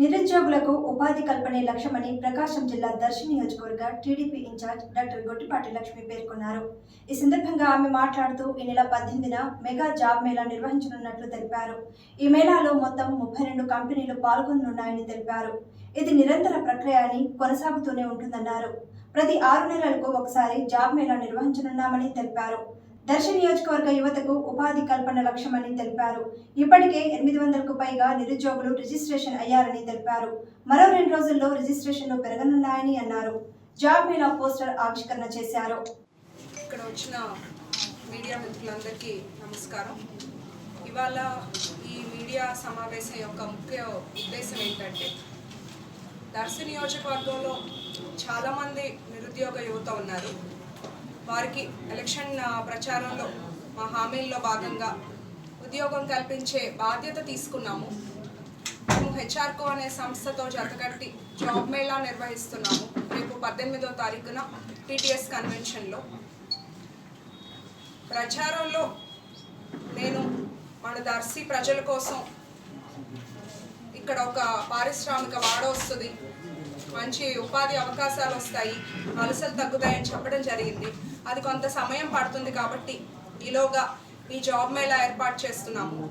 నిరుద్యోగులకు ఉపాధి కల్పనే లక్ష్యమని ప్రకాశం జిల్లా దర్శి నియోజకవర్గ TDP in-charge doctor Gottipati Lakshmi పేర్కొన్నారు. ఈ సందర్భంగా ఆమె మాట్లాడుతూ ఈ నెల పద్దెనిమిదిన మెగా జాబ్ మేళా నిర్వహించనున్నట్లు తెలిపారు. ఈ మేళాలో మొత్తం ముప్పై రెండు కంపెనీలు పాల్గొననున్నాయని తెలిపారు. ఇది నిరంతర ప్రక్రియ అని కొనసాగుతూనే ఉంటుందన్నారు. ప్రతి ఆరు నెలలకు ఒకసారి జాబ్ మేళా నిర్వహించనున్నామని తెలిపారు. దర్శ నియోజకవర్గ యువతకు ఉపాధి కల్పన లక్ష్యమని తెలిపారు. ఇప్పటికే ఎనిమిది వందలకు పైగా నిరుద్యోగులు రిజిస్ట్రేషన్ అయ్యారని తెలిపారు. మరో రెండు రోజుల్లో రిజిస్ట్రేషన్లు పెరగనున్నాయని అన్నారు. జాబ్ మేళా పోస్టర్ ఆవిష్కరణ చేశారు. ఇక్కడ వచ్చిన మీడియా మిత్రులందరికీ నమస్కారం. ఇవాళ ఈ మీడియా సమావేశం యొక్క ముఖ్య ఉద్దేశం ఏంటంటే దర్శ నియోజకవర్గంలో చాలామంది నిరుద్యోగ యువత ఉన్నారు. వారికి ఎలక్షన్ ప్రచారంలో మా హామీల్లో భాగంగా ఉద్యోగం కల్పించే బాధ్యత తీసుకున్నాము. మేము హెచ్ఆర్కో అనే సంస్థతో జతకట్టి జాబ్ మేళా నిర్వహిస్తున్నాము. రేపు పద్దెనిమిదో తారీఖున టీటీఎస్ కన్వెన్షన్లో. ప్రచారంలో నేను మన దర్శి ప్రజల కోసం ఇక్కడ ఒక పారిశ్రామిక వాడ వస్తుంది. మంచి ఉపాధి అవకాశాలు వస్తాయి వలసలు తగ్గుతాయని చెప్పడం జరిగింది. అది కొంత సమయం పడుతుంది కాబట్టి ఈలోగా ఈ జాబ్ మేళా ఏర్పాటు చేస్తున్నాము.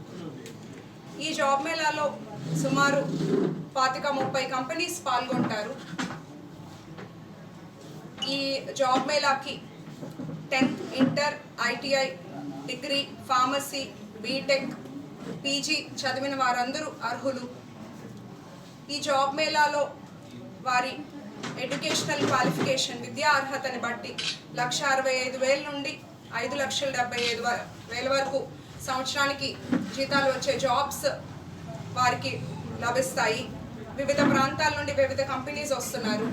ఈ జాబ్ మేళాలో సుమారు పాతిక ముప్పై కంపెనీస్ పాల్గొంటారు. ఈ job మేళాకి tenth inter ITI degree pharmacy BTech PG చదివిన వారందరూ అర్హులు. ఈ జాబ్ మేళాలో వారి ఎడ్యుకేషనల్ క్వాలిఫికేషన్ విద్యా అర్హతని బట్టి లక్ష అరవై ఐదు వేల నుండి ఐదు లక్షల డెబ్బై ఐదు వ- వేల వరకు సంవత్సరానికి జీతాలు వచ్చే జాబ్స్ వారికి లభిస్తాయి. వివిధ ప్రాంతాల నుండి వివిధ కంపెనీస్ వస్తున్నారు.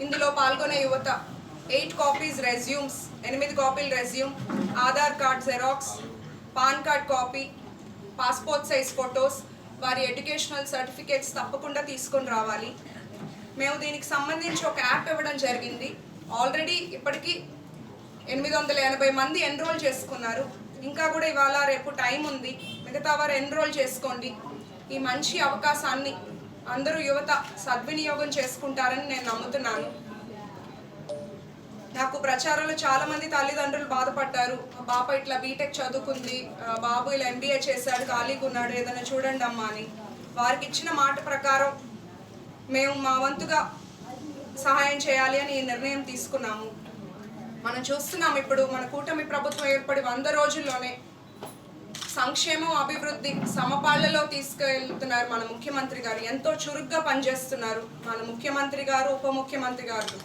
ఇందులో పాల్గొనే యువత ఎయిట్ కాపీస్ రెజ్యూమ్స్ ఎనిమిది కాపీలు resume Aadhaar card xerox PAN card copy passport size photos వారి ఎడ్యుకేషనల్ సర్టిఫికేట్స్ తప్పకుండా తీసుకొని రావాలి. మేము దీనికి సంబంధించి ఒక యాప్ ఇవ్వడం జరిగింది. ఆల్రెడీ ఇప్పటికీ ఎనిమిది వందల ఎనభై మంది ఎన్రోల్ చేసుకున్నారు. ఇంకా కూడా ఇవాళ రేపు టైం ఉంది. మిగతా వారు ఎన్రోల్ చేసుకోండి. ఈ మంచి అవకాశాన్ని అందరూ యువత సద్వినియోగం చేసుకుంటారని నేను నమ్ముతున్నాను. నాకు ప్రచారంలో చాలా మంది తల్లిదండ్రులు బాధపడ్డారు. బాప పాప ఇట్లా బీటెక్ చదువుకుంది. బాబు ఇలా ఎంబీఏ చేశాడు ఖాళీగా ఉన్నాడు ఏదైనా చూడండి అమ్మా అని. వారికి ఇచ్చిన మాట ప్రకారం మేము మా వంతుగా సహాయం చేయాలి అని ఈ నిర్ణయం తీసుకున్నాము. మనం చూస్తున్నాం ఇప్పుడు మన కూటమి ప్రభుత్వం ఏర్పడి వంద రోజుల్లోనే సంక్షేమం అభివృద్ధి సమపాళ్ళలో తీసుకెళ్తున్నారు మన ముఖ్యమంత్రి గారు. ఎంతో చురుగ్గా పనిచేస్తున్నారు మన ముఖ్యమంత్రి గారు ఉప ముఖ్యమంత్రి గారు.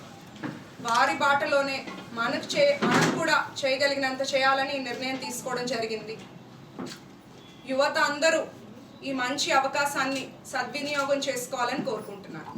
వారి బాటలోనే మనకు చే మనకు కూడా చేయగలిగినంత చేయాలని ఈ నిర్ణయం తీసుకోవడం జరిగింది. యువత అందరూ ఈ మంచి అవకాశాన్ని సద్వినియోగం చేసుకోవాలని కోరుకుంటున్నాను